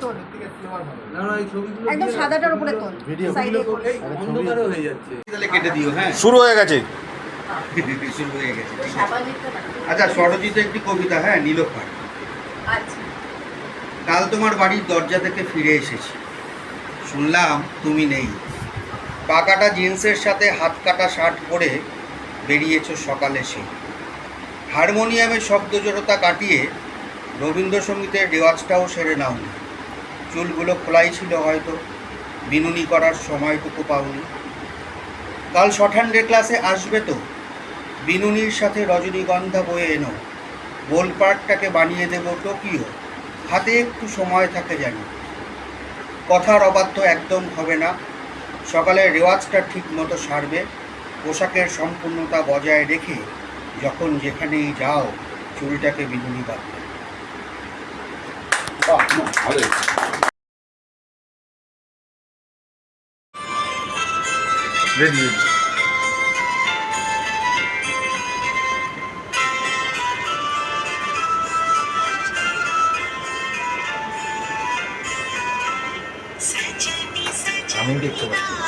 তোল না না এই ছবিগুলো একদম সাদাটার উপরে তোল সাইডে এগুলো হয়ে যাচ্ছে। তাহলে কেটে দিও হ্যাঁ। শুরু হয়ে গেছে। শুরু হয়ে। আচ্ছা একটি কবিতা হ্যাঁ নীলোফার আচ্ছা। কাল তোমার বাড়ির দরজা থেকে ফিরে এসেছি। শুনলাম তুমি নেই। পাকাটা জিন্সের সাথে হাত কাটা শার্ট পরে বেরিয়েছো সকালে সে। হারমোনিয়ামের শব্দ জড়তা কাটিয়ে রবীন্দ্রসঙ্গীতের রেওয়াজটাও সেরে নাওনি চুলগুলো খোলাই ছিল হয়তো, বিনুনি করার সময়টুকু পাওনি। কাল শঠান্ডে ক্লাসে আসবে তো। বিনুনির সাথে রজনীগন্ধা বয়ে এনো। বোলপার্কটাকে বানিয়ে দেব টোকিও। হাতে একটু সময় থাকে জানি। কথার অবাধ্য একদম হবে না। সকালে রেওয়াজটা ঠিক মতো সারবে। পোশাকের সম্পূর্ণতা বজায় রেখে যখন যেখানেই যাও, চুলটাকে বিনুনি বাঁধবে। রেডি আমি দেখতে পাচ্ছি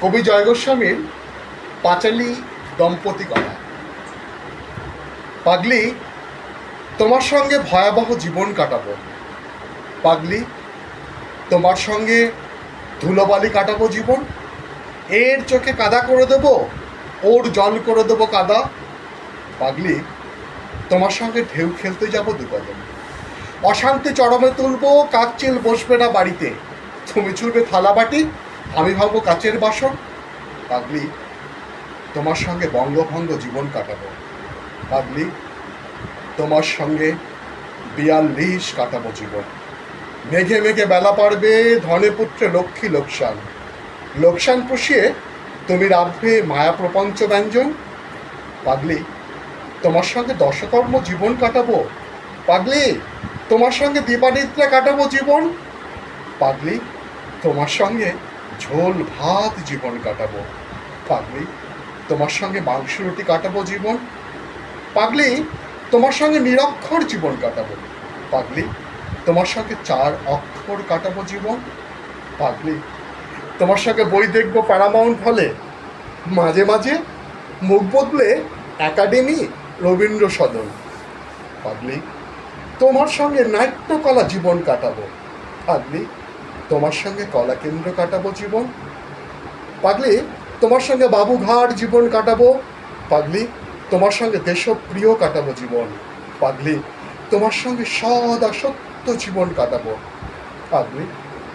কবি জয় গোস্বামীর পাঁচালী দম্পতি কথা। পাগলি, তোমার সঙ্গে ভয়াবহ জীবন কাটাবো। পাগলি, তোমার সঙ্গে ধুলোবালি কাটাবো জীবন। এর চোখে কাদা করে দেব, ওর জল করে দেবো কাদা। পাগলি, তোমার সঙ্গে ঢেউ খেলতে যাব দু কদম। অশান্তি চরমে তুলবো কাকচিল বসবে না বাড়িতে। তুমি ছুড়বে থালা বাটি আমি ভাববো কাচের বাসন। পাগলি, তোমার সঙ্গে বঙ্গভঙ্গ জীবন কাটাবো। পাগলি, তোমার সঙ্গে বিয়াল্লিশ কাটাবো জীবন। মেঘে মেঘে বেলা পারবে, ধনে পুত্রে লক্ষ্মী লোকসান। লোকসান পুষিয়ে তুমি রাখবে মায়া প্রপঞ্চ ব্যঞ্জন। পাগলি, তোমার সঙ্গে দশকর্ম জীবন কাটাবো। পাগলি, তোমার সঙ্গে দীপানিদ্রা কাটাবো জীবন। পাগলি, তোমার সঙ্গে ঝোল, ভাত জীবন কাটাবো। পাগলি, তোমার সঙ্গে মাংস রুটি কাটাবো জীবন? পাগলি, তোমার সঙ্গে নিরক্ষর জীবন কাটাবো। পাগলি, তোমার সঙ্গে চার অক্ষর কাটাবো জীবন? পাগলি, তোমার সঙ্গে বই দেখব প্যারামাউন্ট হলে মাঝে মাঝে মুখ বদলে একাডেমি রবীন্দ্র সদন। পাগলি, তোমার সঙ্গে নাট্যকলা জীবন কাটাবো। পাগলি তোমার সঙ্গে কলা কেন্দ্র কাটাবো জীবন। পাগলি, তোমার সঙ্গে বাবুঘাট জীবন কাটাবো। পাগলি, তোমার সঙ্গে দেশপ্রিয় কাটাবো জীবন। পাগলি, তোমার সঙ্গে সদা সত্য জীবন কাটাবো। পাগলি,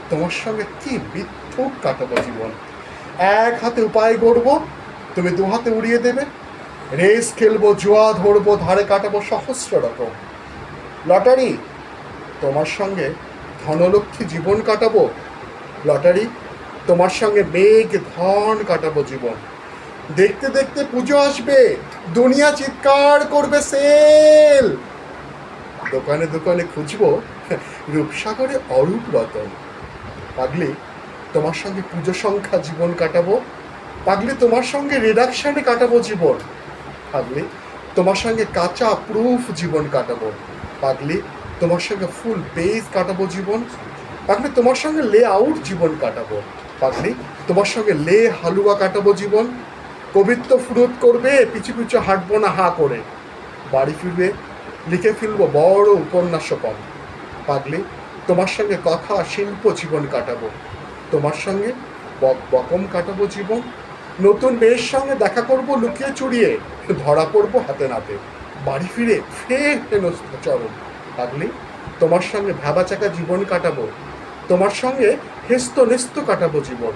তোমার সঙ্গে কি বিক্ষোভ কাটাবো জীবন। এক হাতে উপায় গড়বো, তুমি দু হাতে উড়িয়ে দেবে। রেস খেলব, জোয়া ধরবো, ধারে কাটাবো সহস্র রকম। লটারি, তোমার সঙ্গে ধনলক্ষ্মী জীবন কাটাবো? লটারি? তোমার সঙ্গে মেঘ ধন কাটাবো জীবন। দেখতে দেখতে পুজো আসবে। দুনিয়া চিৎকার করবে সেল। দোকানে দোকানে খুঁজবো রূপসাগরে অরূপ রতন। পাগলি, তোমার সঙ্গে পুজো সংখ্যা জীবন কাটাবো? পাগলি, তোমার সঙ্গে রিডাকশানে কাটাবো জীবন। পাগলি, তোমার সঙ্গে কাঁচা প্রুফ জীবন কাটাবো। পাগলি তোমার সঙ্গে ফুল পেজ কাটাবো জীবন। পাগলি, তোমার সঙ্গে লে আউট জীবন কাটাবো। পাগলি, তোমার সঙ্গে লে হালুয়া কাটাবো জীবন। কবিত্ব ফুরুত করবে, পিছু পিছু হাঁটবো না হা করে। বাড়ি ফিরবে, লিখে ফেলব বড় উপন্যাস উপন্যাসকম পাগলি, তোমার সঙ্গে কথা, শিল্প জীবন কাটাবো। তোমার সঙ্গে বক- বকম কাটাবো জীবন। নতুন মেয়ের সঙ্গে দেখা করব লুকিয়ে চুরিয়ে, ধরা পড়ব হাতে নাতে। বাড়ি ফিরে ফের হেনস্থ চরণ পাগলি তোমার সঙ্গে ভাবা চাকা জীবন কাটাবো। তোমার সঙ্গে হেস্ত নেস্ত কাটাবো জীবন।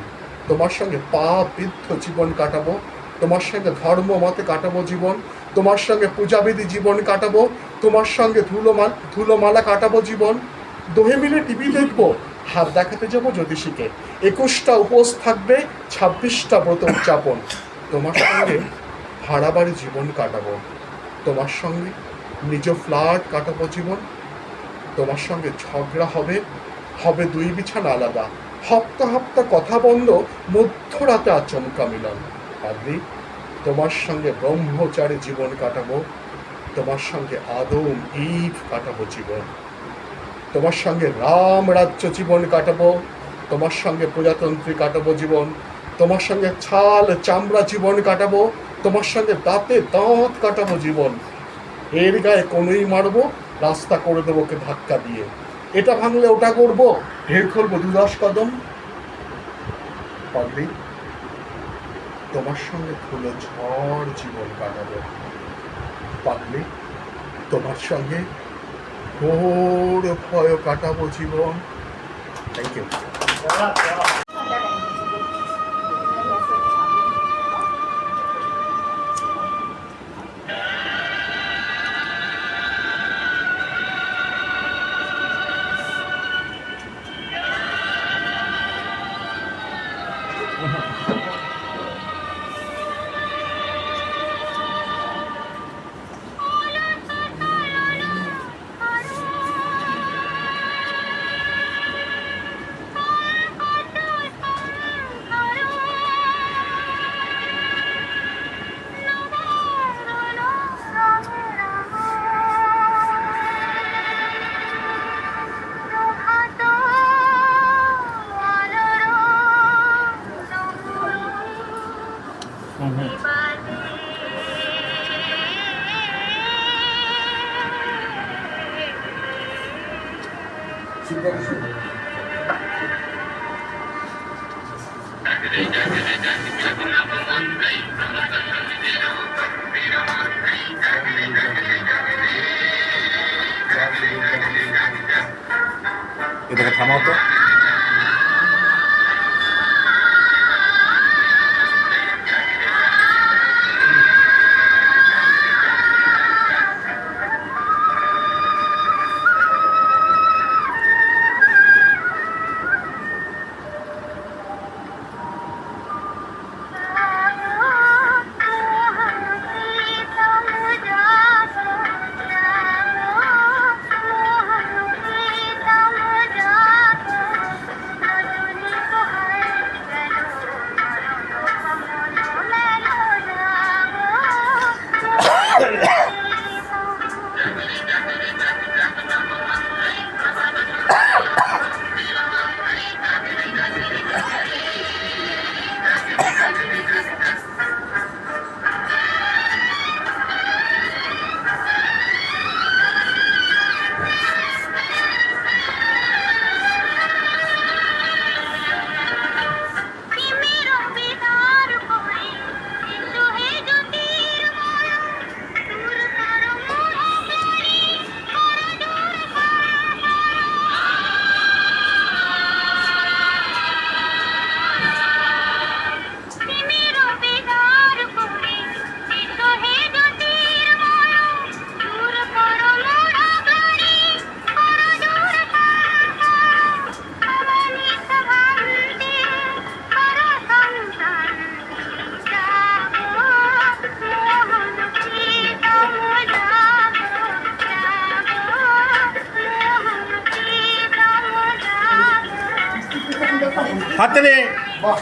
তোমার সঙ্গে পা বৃদ্ধ জীবন কাটাবো। তোমার সঙ্গে ধর্ম মতে কাটাবো জীবন। তোমার সঙ্গে পূজাবিধি জীবন কাটাবো। তোমার সঙ্গে ধুলোমাল ধুলোমালা কাটাবো জীবন। দোহে মিলে টিভি দেখব। হাত দেখাতে যাব জ্যোতিষীকে। একুশটা উপোস থাকবে, ছাব্বিশটা ব্রত উদযাপন। তোমার সঙ্গে ভাড়া বাড়ি জীবন কাটাবো। তোমার সঙ্গে নিজ ফ্ল্যাট কাটাবো জীবন। তোমার সঙ্গে ঝগড়া হবে হবে দুই বিছানা আলাদা। হপ্তা হপ্তা কথা বন্ধ মধ্যরাতে আচমকা মিলন পাগলি, তোমার সঙ্গে ব্রহ্মচারী জীবন কাটাবো, তোমার সঙ্গে আদম ঈদ কাটাবো জীবন। তোমার সঙ্গে রাম রাজ্য জীবন কাটাবো, তোমার সঙ্গে প্রজাতন্ত্রী কাটাবো জীবন। তোমার সঙ্গে ছাল চামড়া জীবন কাটাবো, তোমার সঙ্গে দাঁতে দাঁত কাটাবো জীবন। এর গায়ে কোনোই মারবো রাস্তা করে দেবো ওকে ধাক্কা দিয়ে। এটা ভাঙলে ওটা করব? ঢের খুলবো, দু দশ কদম। পাগলি তোমার সঙ্গে খুলে ঝড় জীবন কাটাবো। পাগলি তোমার সঙ্গে ঘোর ভয় কাটাবো জীবন। থ্যাংক ইউ এটাকে থামাও তো হাততালি। বাহ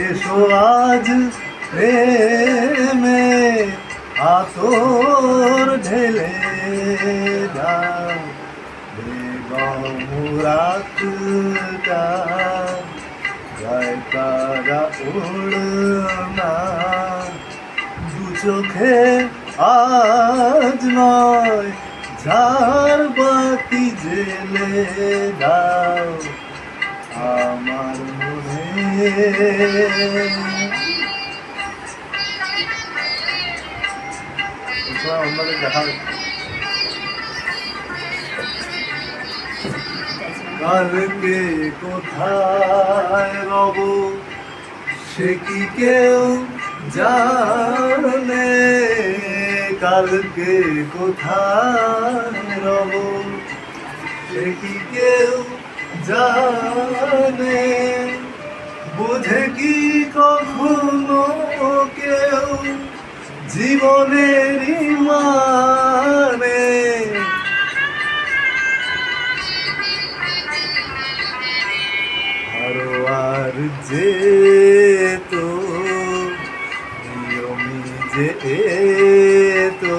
এসো আজ প্রেমে আতর ঢেলে দাও বেগম রাতটা গায়ে তারা উড়না দু চোখে আজ নয় ঝাড় বাতি জেলে দাও আমার মনে। কালকে কোথায় রব সে কি কেউ জানে? কালকে কোথায় রব? সে কি কেউ জানে? বুঝে কি কখনো কেউ জীবনের মানে আরও যে যে তো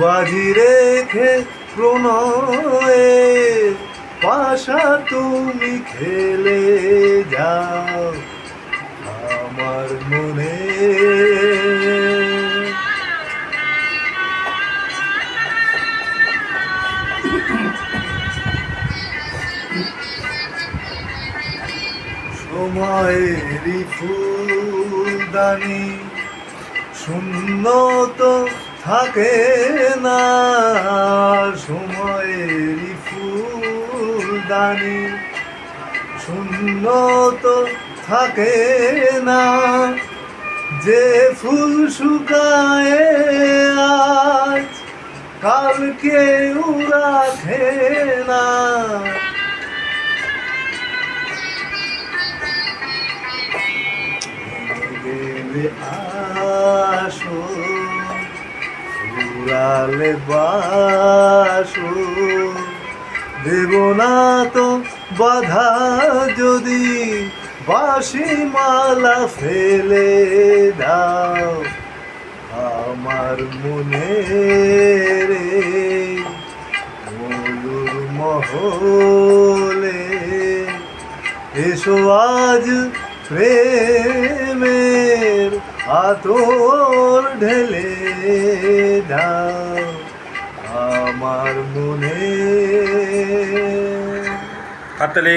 বাজি রেখে প্রণয়ে পাশা তুমি খেলে যাও আমার মনে। সময়েরই ফুলদানি শূন্য তো থাকে না। সময়েরই ফুলদানি শূন্য তো থাকে না। যে ফুল শুকায়, আজ কালকে রাখে না। ফুরালে বাসু দেব না তো বাধা যদি বাসি মালা ফেলে দাও আমার মনে রে। ময়ূর মহলে এসো আজ প্রেমের আতর ঢেলে দাও। আমার মনে। হাততালি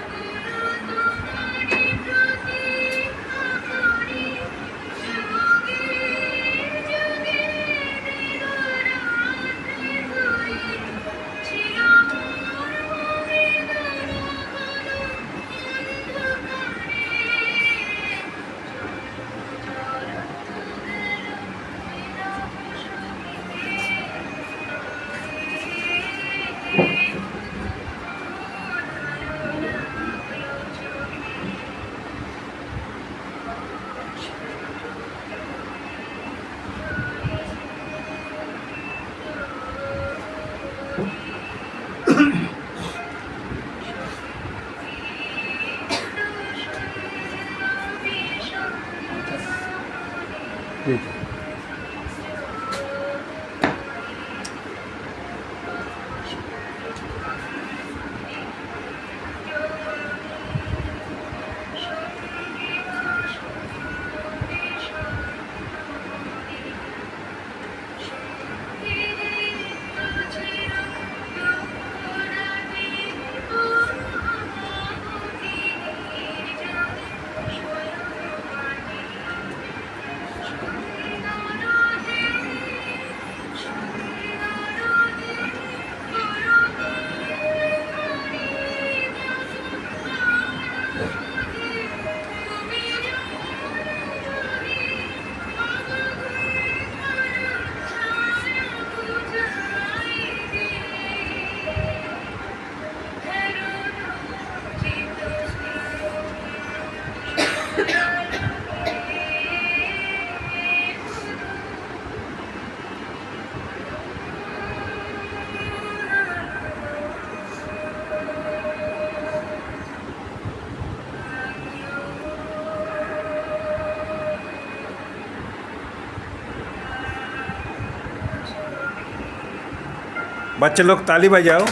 बच्चे लोग ताली बजाओ।